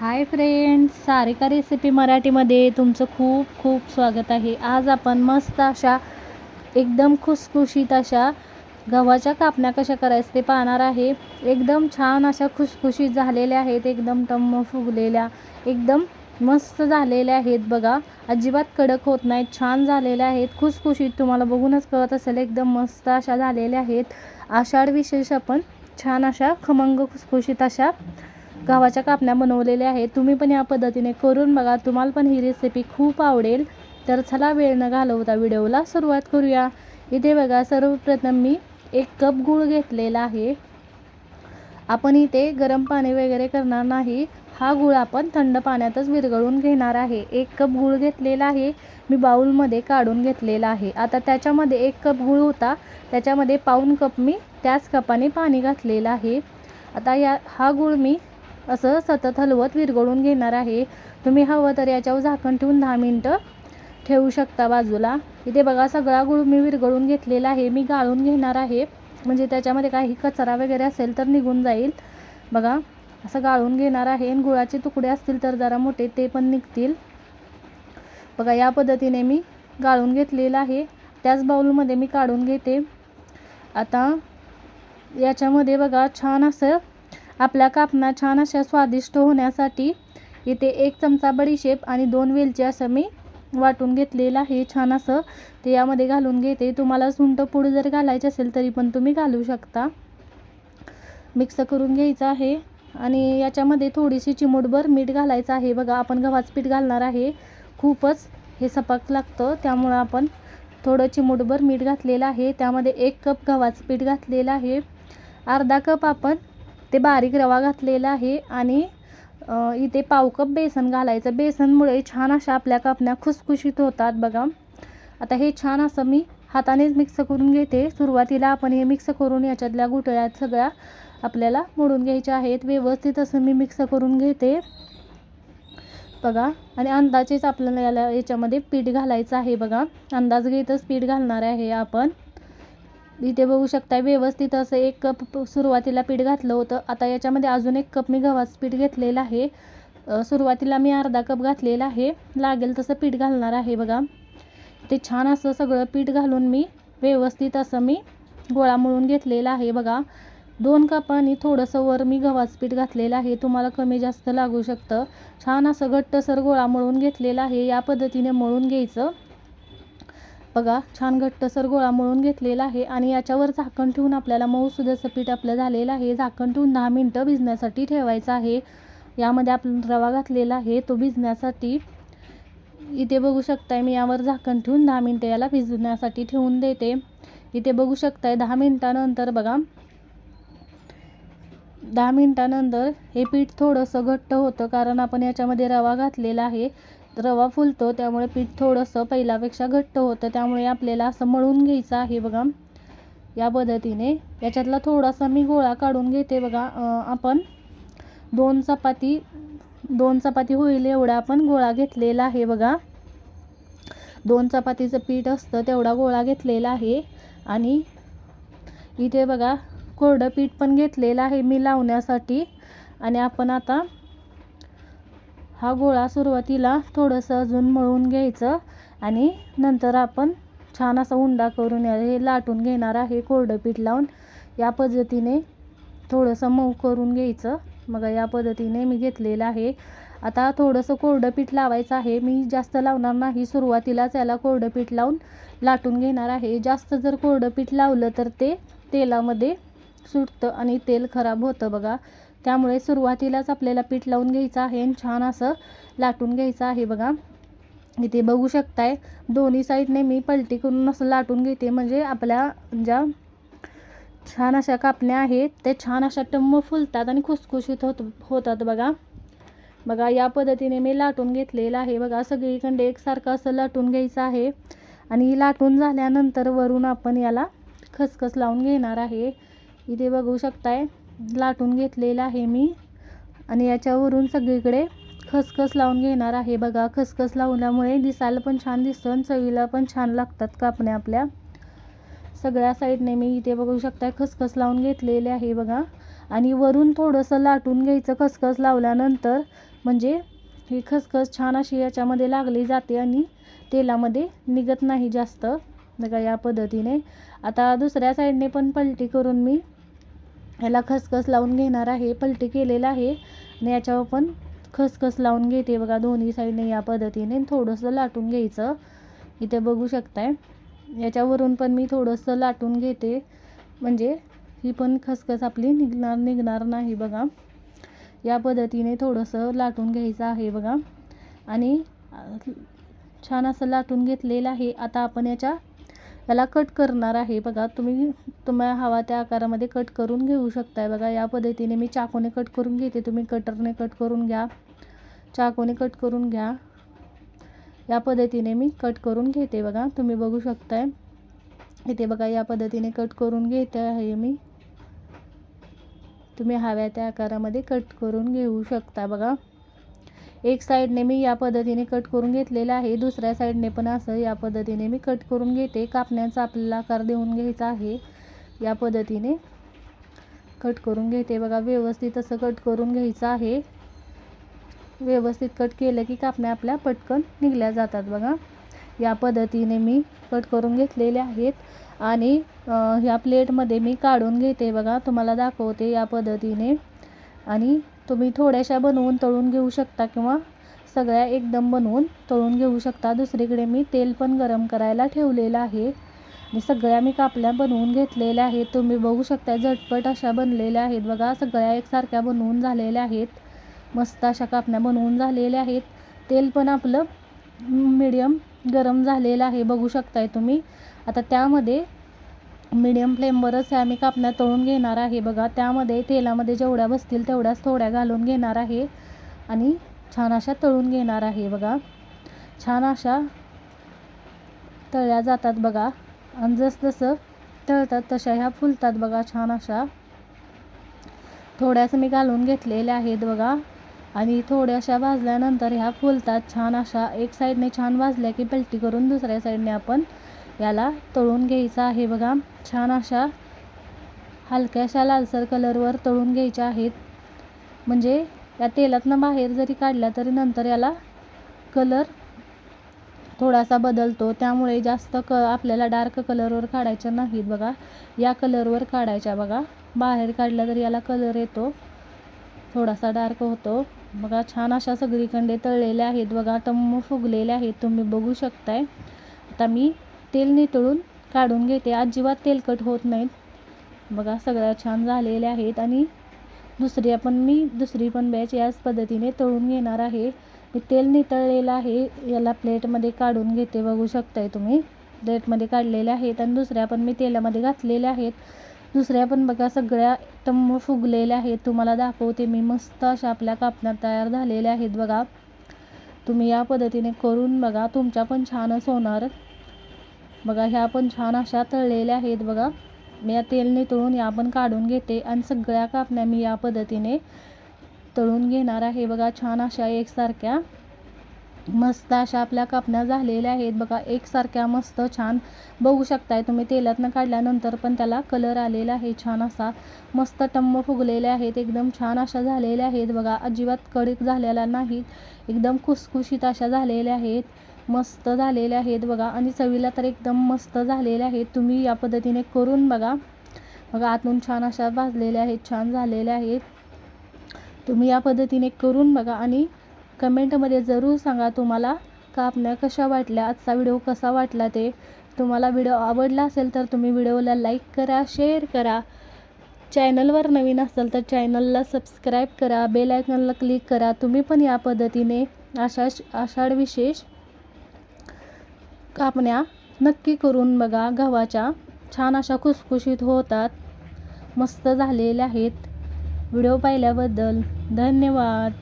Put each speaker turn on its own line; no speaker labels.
Hi friends Sarika recipe मराठीमध्ये तुमचं खूप खूप स्वागत आहे. आज आपण मस्त अशा एकदम खुसखुशीत अशा गव्हाच्या कापण्या कशा करायचं ते पाहणार आहे. एकदम छान अशा खुसखुशीत झालेल्या आहेत एकदम टम्म फुगलेल्या एकदम मस्त झालेल्या आहेत बघा. अजिबात कडक होत नाहीत छान झालेल्या आहेत. खुसखुशीत तुम्हाला बघूनच कळत असेल एकदम मस्त अशा झालेल्या आहेत. आषाढ विशेष आपण छान अशा खमंग खुसखुशीत अशा गव्हाच्या कापण्या बनवलेल्या आहेत. तुम्ही पण या पद्धतीने करून बघा. तुम्हाला पण ही रेसिपी खूप आवडेल. तर चला वेळ न घालवता व्हिडिओला सुरुवात करूया. इथे बघा सर्वप्रथम मी एक कप गूळ घेतलेला आहे. आपण इथे गरम पाणी वगैरे करणार नाही. हा गूळ आपण थंड पाण्यातच विरघळून घेणार आहे. एक कप गूळ घेतलेला आहे. मी बाऊलमध्ये काढून घेतलेला आहे. आता त्याच्यामध्ये एक कप गूळ होता. त्याच्यामध्ये पाऊन कप मी त्याच कपाने पाणी घातलेलं आहे. आता या हा गूळ मी असं सतत हलवत विरघळून घेणार आहे. तुम्ही हवं तर याच्यावर झाकण ठेवून दहा मिनटं ठेवू शकता बाजूला. इथे बघा सगळा गूळ मी विरघळून घेतलेला आहे. मी गाळून घेणार आहे. म्हणजे त्याच्यामध्ये काही कचरा वगैरे असेल तर निघून जाईल. बघा असं गाळून घेणार आहे. आणि गुळाचे तुकडे असतील तर जरा मोठे ते पण निघतील. बघा या पद्धतीने मी गाळून घेतलेलं आहे. त्याच बाऊलमध्ये मी काढून घेते. आता याच्यामध्ये बघा छान असं आपल्या कापणा छान अशा स्वादिष्ट होण्यासाठी इथे एक चमचा बडीशेप आणि दोन वेलची असं मी वाटून घेतलेलं आहे. छान असं ते यामध्ये घालून घेते. तुम्हाला सुंट पूड जर घालायची असेल तरी पण तुम्ही घालू शकता. मिक्स करून घ्यायचं आहे. आणि याच्यामध्ये थोडीशी चिमूटभर मीठ घालायचं आहे. बघा आपण गव्हाचं पीठ घालणार आहे. खूपच हे सपाक लागतं. त्यामुळं आपण थोडं चिमूटभर मीठ घातलेलं आहे. त्यामध्ये एक कप गव्हाचं पीठ घातलेलं आहे. अर्धा कप आपण ते बारीक रवा घातलेला आहे आणि इथे पाव कप बेसन घालायचं. बेसनमुळे छान अशा आपल्या कापण्या खुसखुशीत होतात बघा. आता हे छान असं मी हातानेच मिक्स करून घेते. सुरुवातीला आपण हे मिक्स करून याच्यातल्या गुठळ्यात सगळ्या आपल्याला मोडून घ्यायच्या आहेत. व्यवस्थित असं मी मिक्स करून घेते. बघा. आणि अंदाजेच आपल्याला याला याच्यामध्ये पीठ घालायचं आहे बघा. अंदाज घेतच पीठ घालणार आहे आपण. इथे बघू शकता व्यवस्थित असं एक कप सुरुवातीला पीठ घातलं होतं. आता याच्यामध्ये अजून एक कप मी गव्हाचं पीठ घेतलेलं आहे. सुरुवातीला मी अर्धा कप घातलेला आहे. लागेल तसं पीठ घालणार आहे बघा. ते छान असं सगळं पीठ घालून मी व्यवस्थित असं मी गोळा मळून घेतलेला आहे बघा. दोन कपांनी थोडंसं वर मी गव्हाचं पीठ घातलेलं आहे. तुम्हाला कमी जास्त लागू शकतं. छान असं घट्टसर गोळा मळून घेतलेला आहे. या पद्धतीने मळून घ्यायचं. बघा छान घट्टसर गोळा मळून घेतलेला आहे आणि याच्यावर झाकण ठेवून आपल्याला मऊसुद्धाचं पीठ आपलं झालेलं आहे. झाकण ठेवून दहा मिनटं भिजण्यासाठी ठेवायचं आहे. यामध्ये आपण रवा घातलेला आहे तो भिजण्यासाठी इथे बघू शकताय मी यावर झाकण ठेवून दहा मिनटं याला भिजण्यासाठी ठेवून देते. इथे बघू शकताय दहा मिनटानंतर बघा. दहा मिनटानंतर हे पीठ थोडंसं घट्ट होतं कारण आपण याच्यामध्ये रवा घातलेला आहे. रवा फुलतो त्यामुळे पीठ थोडंसं पहिल्यापेक्षा घट्ट होतं. त्यामुळे आपल्याला असं मळून घ्यायचं आहे बघा. या पद्धतीने. याच्यातला थोडासा मी गोळा काढून घेते बघा. आपण दोन चपाती दोन चपाती होईल एवढा आपण गोळा घेतलेला आहे बघा. दोन चपातीचं पीठ असतं तेवढा गोळा घेतलेला आहे. आणि इथे बघा कोरडं पीठ पण घेतलेलं आहे मी लावण्यासाठी. आणि आपण आता हा गोळा सुरुवातीला थोडंसं अजून मळून घ्यायचं आणि नंतर आपण छान असा उंडा करून हे लाटून घेणार आहे कोरडं पीठ लावून. या पद्धतीने थोडंसं मऊ करून घ्यायचं. मग या पद्धतीने मी घेतलेलं आहे. आता थोडंसं कोरडं पीठ लावायचं आहे. मी जास्त लावणार नाही. सुरुवातीलाच याला कोरडं पीठ लावून लाटून घेणार आहे. जास्त जर कोरडं पीठ लावलं तर ते तेलामध्ये सुटतं आणि तेल खराब होतं बघा. त्यामुळे सुरुवातीलाच आपल्याला पीठ लावून घ्यायचं आहे आणि छान असं लाटून घ्यायचं आहे बघा. इथे बघू शकताय दोन्ही साईडने मी पलटी करून असं लाटून घेते. म्हणजे आपल्या ज्या छान अशा कापण्या आहेत ते छान अशा टम्म फुलतात आणि खुसखुशीत होत होतात बघा. बघा या पद्धतीने मी लाटून घेतलेलं आहे बघा. सगळीकडे एकसारखं असं लाटून घ्यायचं आहे. आणि लाटून झाल्यानंतर वरून आपण याला खसखस लावून घेणार आहे. इथे बघू शकताय लाटून घेतलेलं आहे मी. आणि याच्यावरून सगळीकडे खसखस लावून घेणार आहे बघा. खसखस लावल्यामुळे दिसायला पण छान दिसतं आणि चवीला पण छान लागतात कापण्या आपल्या. सगळ्या साईडने मी इथे बघू शकता खसखस लावून घेतलेले आहे बघा. आणि वरून थोडंसं लाटून घ्यायचं खसखस लावल्यानंतर म्हणजे ही खसखस छान अशी याच्यामध्ये लागली जाते आणि तेलामध्ये निघत नाही जास्त. बघा या पद्धतीने. आता दुसऱ्या साईडने पण पलटी करून मी ह्याला खसखस लावून घेणार आहे. पलटी केलेलं आहे. आणि याच्यावर पण खसखस लावून घेते बघा दोन्ही साईडने या पद्धतीने. थोडंसं लाटून घ्यायचं. इथे बघू शकताय. याच्यावरून पण मी थोडंसं लाटून घेते. म्हणजे ही पण खसखस आपली निघणार निघणार नाही बघा. या पद्धतीने थोडंसं लाटून घ्यायचं आहे बघा. आणि छान असं लाटून घेतलेलं आहे. आता आपण याच्या याला कट करणार आहे. बघा तुम्ही तुम्हाला हवा त्या आकारामध्ये कट करून घेऊ शकताय. बघा या पद्धतीने मी चाकूने कट करून घेते. तुम्ही कटरने कट करून घ्या. चाकूने कट करून घ्या. या पद्धतीने मी कट करून घेते. बघा तुम्ही बघू शकताय. इथे बघा या पद्धतीने कट करून घेते आहे मी. तुम्ही हव्या त्या आकारामध्ये कट करून घेऊ शकता. बघा एक साईडने मी या पद्धतीने कट करून घेतलेलं आहे दुसऱ्या साईडने पण असं या पद्धतीने मी कट करून घेते. कापण्याचा आपल्याला आकार देऊन घ्यायचा आहे. या पद्धतीने कट करून घेते. बघा व्यवस्थित असं कट करून घ्यायचं आहे. व्यवस्थित कट केलं की कापण्या आपल्या पटकन निघल्या जातात बघा. या पद्धतीने मी कट करून घेतलेले आहेत. आणि ह्या प्लेटमध्ये मी काढून घेते बघा. तुम्हाला दाखवते या पद्धतीने. आणि तुम्ही थोड्याशा बनवून तळून घेऊ शकता किंवा सगळ्या एकदम बनवून तळून घेऊ शकता. दुसरीकडे मी तेल पण गरम करायला ठेवलेलं आहे. आणि सगळ्या मी कापल्या बनवून घेतलेल्या आहेत. तुम्ही बघू शकता झटपट अशा बनलेल्या आहेत. बघा सगळ्या एकसारख्या बनवून झालेल्या आहेत. मस्त अशा कापण्या बनवून झालेल्या आहेत. तेल पण आपलं मीडियम गरम झालेलं आहे. बघू शकताय तुम्ही. आता त्यामध्ये मीडियम फ्लेमवरच ह्या मी कापण्या तळून घेणार आहे. बघा त्यामध्ये तेलामध्ये जेवढ्या बसतील तेवढ्याच थोड्या घालून घेणार आहे. आणि छान अशा तळून घेणार आहे बघा. छान अशा तळल्या जातात बघा. आणि जसजसं तळतात तशा ह्या फुलतात बघा. छान अशा थोड्याच मी घालून घेतलेल्या आहेत बघा. आणि थोड्याशा भाजल्यानंतर ह्या फुलतात छान अशा एक साईडने छान भाजल्या की पलटी करून दुसऱ्या साईडने आपण याला तळून घ्यायचं आहे. बघा छान अशा हलक्याशा लालसर कलरवर तळून घ्यायच्या आहेत. म्हणजे या तेलातनं बाहेर जरी काढल्या तरी नंतर याला कलर थोडासा बदलतो. त्यामुळे जास्त क आपल्याला डार्क कलरवर काढायच्या नाहीत बघा. या कलरवर काढायच्या बघा. बाहेर काढला तरी याला कलर येतो. थोडासा डार्क होतो. बघा छान अशा सगळीकडे तळलेल्या आहेत. बघा टम्म फुगलेल्या आहेत. तुम्ही बघू शकताय. आता मी तेल नितळून काढून घेते. अजिबात तेलकट होत नाहीत बघा सगळ्या छान झालेल्या आहेत. आणि दुसरी पण मी दुसरी पण बॅच याच पद्धतीने तळून घेणार आहे. मी तेल नितळलेलं आहे. याला प्लेटमध्ये काढून घेते. बघू शकताय तुम्ही. प्लेटमध्ये काढलेल्या आहेत. आणि दुसऱ्या पण मी तेलामध्ये घातलेल्या आहेत. दुसऱ्या पण बघा सगळ्या टम्म फुगलेल्या आहेत. तुम्हाला दाखवते मी. मस्त अशा आपल्या कापण्या तयार झालेल्या आहेत. बघा तुम्ही या पद्धतीने करून बघा. तुमच्या पण छानच होणार. बघा ह्या पण छान अशा तळलेल्या आहेत बघा. मी या तेलने तळून या पण काढून घेते आणि सगळ्या कापण्या मी या पद्धतीने तळून घेणार आहे बघा छान अशा एकसारख्या. मस्त अशा आपल्या कापण्या झालेल्या आहेत बघा एकसारख्या मस्त छान. बघू शकताय तुम्ही तेलातनं काढल्यानंतर पण त्याला कलर आलेला आहे छान असा. मस्त टम्म फुगलेल्या आहेत एकदम छान अशा झालेल्या आहेत बघा. अजिबात कडक झालेल्या नाहीत एकदम खुसखुशीत अशा झालेल्या आहेत. मस्त झालेले आहेत बघा. आणि चवीला तर एकदम मस्त झालेले आहेत. तुम्ही या पद्धतीने करून बघा. बघा आतून छान अशा भाजलेल्या आहेत छान झालेल्या आहेत. तुम्ही या पद्धतीने करून बघा आणि कमेंटमध्ये जरूर सांगा तुम्हाला कापण्या कशा वाटल्या आजचा व्हिडिओ कसा वाटला ते. तुम्हाला व्हिडिओ आवडला असेल तर तुम्ही व्हिडिओला लाईक करा शेअर करा. चॅनलवर नवीन असाल तर चॅनलला सबस्क्राईब करा बेल आयकॉनला क्लिक करा. तुम्ही पण या पद्धतीने अशा आषाढ विशेष कापण्या नक्की करून बघा. गव्हाच्या छान अशा खुसखुशीत होतात. मस्त झालेल्या आहेत. व्हिडिओ पाहिल्याबद्दल धन्यवाद.